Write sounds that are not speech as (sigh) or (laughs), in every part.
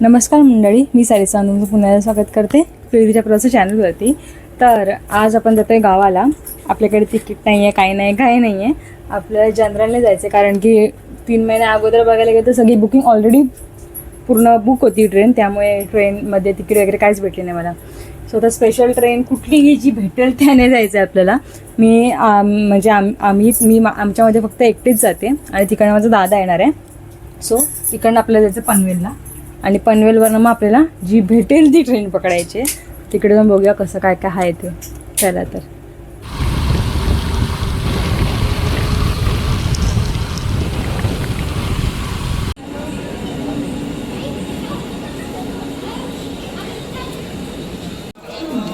नमस्कार मंडळी मी सारिसा तुमचं पुन्हा स्वागत करते फिरतीच्या प्रवासा चॅनलवरती. तर आज आपण जातो आहे गावाला. आपल्याकडे तिकीट नाही आहे काही नाही काही नाही आहे आपल्याला जनरलने जायचं आहे कारण की तीन महिन्या अगोदर बघायला गेलं तर सगळी बुकिंग ऑलरेडी पूर्ण बुक होती ट्रेन त्यामुळे ट्रेनमध्ये तिकीट वगैरे काहीच भेटले नाही मला. सो आता स्पेशल ट्रेन कुठलीही जी भेटेल त्याने जायचं आहे आपल्याला. मी म्हणजे आम आम्ही मी मा- आमच्यामध्ये फक्त एकटीच जाते आणि तिकडनं माझा दादा येणार आहे. सो तिकडनं आपल्याला जायचं पनवेलला. आणि पनवेलवरनं मग आपल्याला जी भेटेल ती ट्रेन पकडायची आहे. तिकडे जाऊन बघूया कसं काय काय आहे ते. चला तर.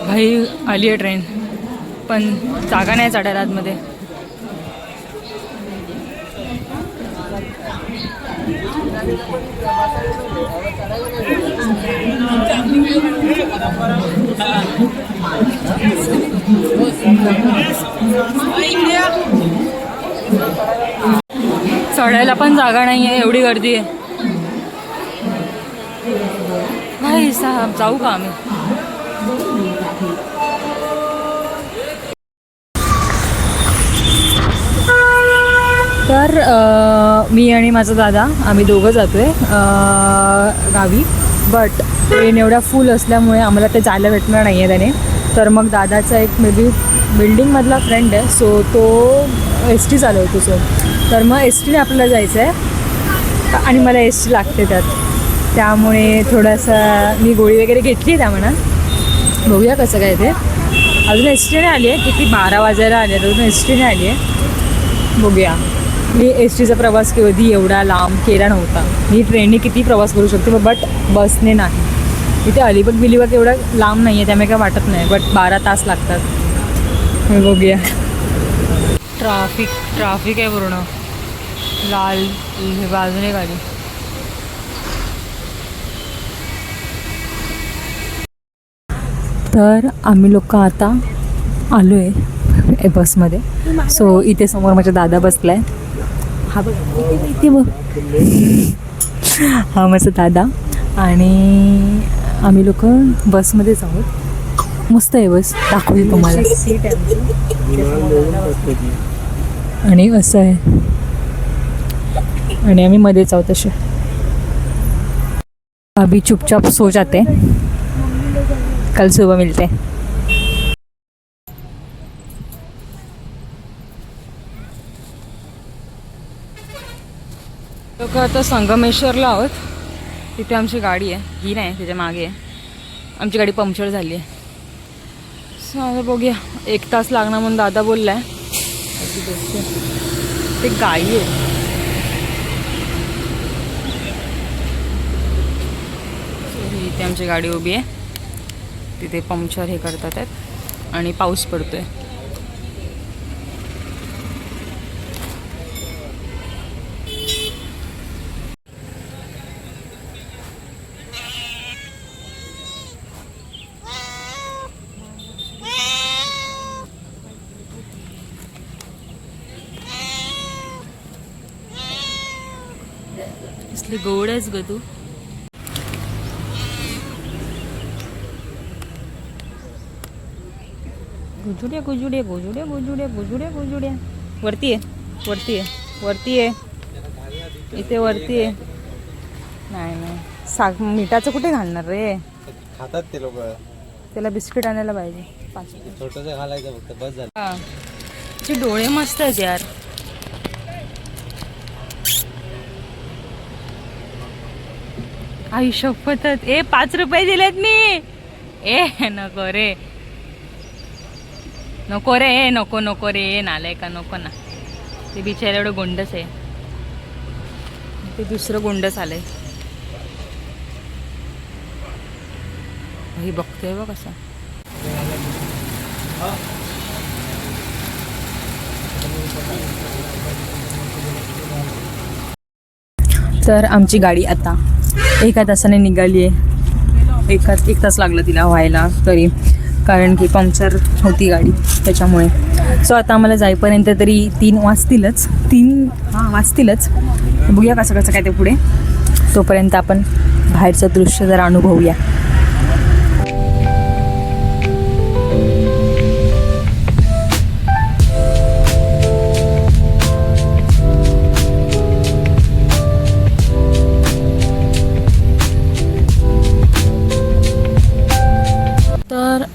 भाई आली आहे ट्रेन. पण जागा नाही चढायला आतमध्ये. चढायला पण जागा नाही आहे एवढी गर्दी आहे. भाई साहेब जाऊ का आम्ही? तर मी आणि माझा दादा आम्ही दोघं जातो आहे गावी. बट ट्रेन एवढ्या फुल असल्यामुळे आम्हाला ते जायला भेटणार नाही आहे त्याने. तर मग दादाचा एक मे बी बिल्डिंगमधला फ्रेंड आहे सो तो एस टी चालवतो सो तर मग एस टीने आपल्याला जायचं आहे आणि मला एस टी लागते त्यात. त्यामुळे थोडासा मी गोळी वगैरे घेतली त्या म्हणा बघूया कसं काय ते. अजून एस टीने आली आहे किती बारा वाजायला आली आहे अजून एस टीने आली आहे. बघूया. मी एस टीचा प्रवास कधी एवढा लांब केला नव्हता. मी ट्रेनने किती प्रवास करू शकते बट बसने नाही. इथे अलिबाग बिलिबाग एवढा लांब नाही आहे त्यामुळे काय वाटत नाही बट बारा तास लागतात. बघूया. ट्राफिक ट्राफिक आहे पूर्ण. लाल हे बाजूने गाडी. तर आम्ही लोक आता आलो आहे बसमध्ये. सो इथे समोर माझ्या दादा बसला आहे हा बघ इथे इथे बघ. हा माझा दादा. आणि आम्ही लोक बसमध्येच आहोत. मस्त आहे बस. दाखवली तुम्हाला. सीट आहे आणि असं आहे. आणि आम्ही मध्येच आहोत असे. अभी चुपचाप सो जाते. कल सुबह मिलते. हैं लोक आता संगमेश्वरला आहोत. तिथे आमची गाडी आहे. ही नाही त्याच्यामागे आहे. आमची गाडी पंक्चर झाली आहे. सो आता बघूया. एक तास लागणार म्हणून दादा बोललाय. ते गाई आहे. इथे आमची गाडी उभी आहे. तिथे पंक्चर हे करतात आहेत. आणि पाऊस पडतोय. कसली गोड आहेस ग तू. गुजुड्या गुजुड्या गुजुड्या गुजुड्या गुजुड्या गुजुड्या. वरती आहे वरती आहे वरती आहे इथे वरती आहे नाही नाही. साग मिठाचं कुठे घालणार रे? खातात ते लोक. त्याला बिस्किट आणायला पाहिजे. छोटस घालायचं फक्त बस झालं. हा. डोळे मस्त आहेत यार. आई शपथच ए पाच रुपये दिलेत मी. ए नको रे. नको रे ए नको नको रे. ए नालाय का नको ना. ते बिचारे एवढं गोंडस आहे. ते दुसरं गोंडस आलंय. हे बघतोय बघ कसं तर आमची गाडी आता एका तासाने निघाली आहे एका एक तास लागला तिला व्हायला तरी. कारण की पंक्चर होती गाडी त्याच्यामुळे. सो आता आम्हाला जाईपर्यंत तरी तीन वाजतीलच. तीन हां वाजतीलच. बघूया कसं कसं काय ते पुढे. तोपर्यंत आपण बाहेरचं दृश्य जरा अनुभवूया.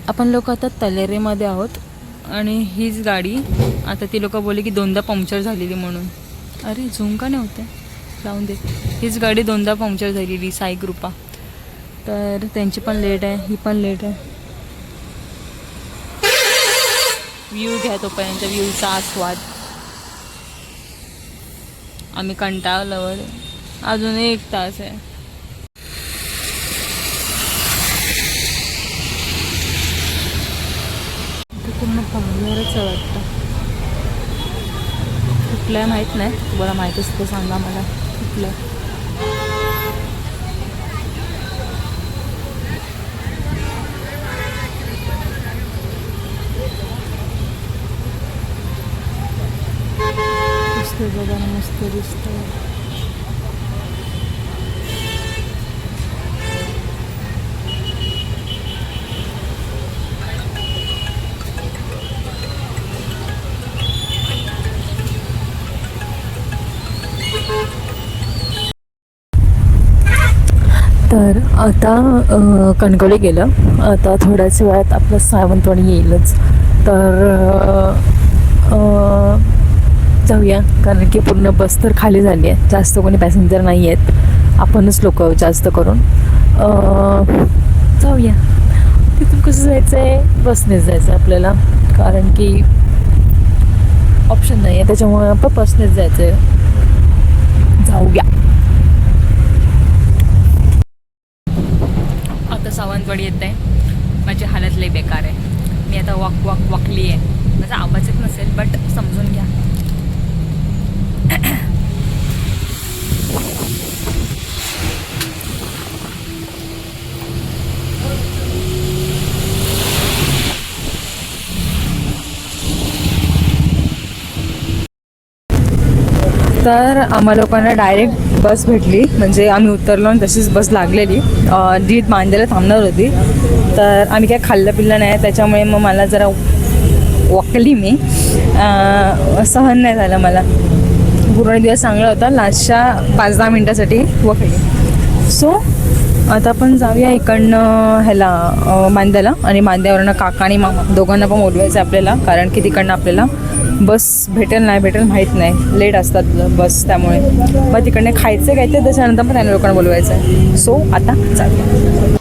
आपण लोक आता तलेरेमध्ये आहोत आणि हीच गाडी आता ती लोक बोलले की दोनदा पंक्चर झालेली म्हणून. अरे झुंका नव्हते नाही होते? लावून दे. हीच गाडी दोनदा पंक्चर झालेली साई कृपा. तर त्यांची पण लेट आहे ही पण लेट आहे. व्ह्यू घ्या तोपर्यंत व्ह्यूचा आस्वाद. आम्ही कंटाळल्यावर अजून एक तास आहे ते पूर्ण पाहुण्यावरच आहे वाटतं. कुठलं आहे माहीत नाही. तुम्हाला माहीत असतं सांगा मला. कुठलं? आहे. बघा मस्त दिसतं तर आता कणकवली गेलं. आता थोड्याच वेळात आपलं सावंतवाडी येईलच. तर जाऊया. कारण की पूर्ण बस तर खाली झाली आहे. जास्त कोणी पॅसेंजर नाही आहेत. आपणच लोक जास्त करून. जाऊया. तिथून कसं जायचं आहे बसनेच जायचं आहे आपल्याला. कारण की ऑप्शन नाही आहे त्याच्यामुळे आपण बसनेच जायचं आहे जाऊया आता सावंतवाडी येत आहे. माझी हालत लई बेकार आहे. मी आता वॉक वॉक वॉकली आहे माझा आवाजच नसेल बट समजून घ्या. तर आम्हा लोकांना डायरेक्ट बस भेटली. म्हणजे आम्ही उतरलो आणि तशीच बस लागलेली. दीड जी मांद्याला थांबणार होती. तर आम्ही काय खाल्लं पिल्लं नाही. त्याच्यामुळे मग मला जरा वाकली मी. सहन नाही झालं मला. पूर्ण दिवस चांगला होता. लास्टच्या पाच दहा मिनटासाठी वकली. सो आता आपण जाऊया इकडनं ह्याला मांद्याला आणि मांद्यावरनं काका आणि मामा दोघांना पण बोलवायचं आहे आपल्याला कारण की तिकडनं आपल्याला बस भेटेल नाही भेटेल माहीत नाही. लेट असतात बस त्यामुळे. मग तिकडनं खायचं काय ते त्याच्यानंतर पण त्यांना लोकांना बोलवायचं आहे सो आता जाऊया.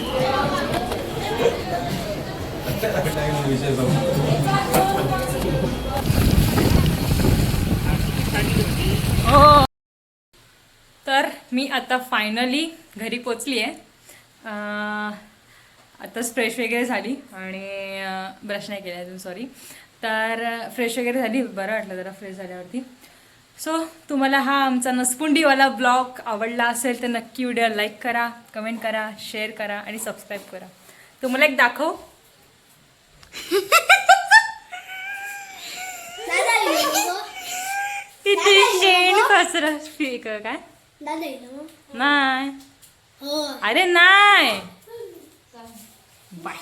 (laughs) (laughs) तर मी आता फायनली घरी पोचली आहे आताच फ्रेश वगैरे झाली आणि ब्रश नाही केला अजून सॉरी तर फ्रेश वगैरे झाली बरं वाटलं जरा फ्रेश झाल्यावरती. सो तुम्हाला हा आमचा नसपुंडीवाला ब्लॉग आवडला असेल तर नक्की व्हिडिओ लाईक करा कमेंट करा शेअर करा आणि सबस्क्राईब करा. तुम्हाला एक दाखव दादा येईल ना मग? किती कचरा स्पीक काय? नाही. अरे नाही. बाय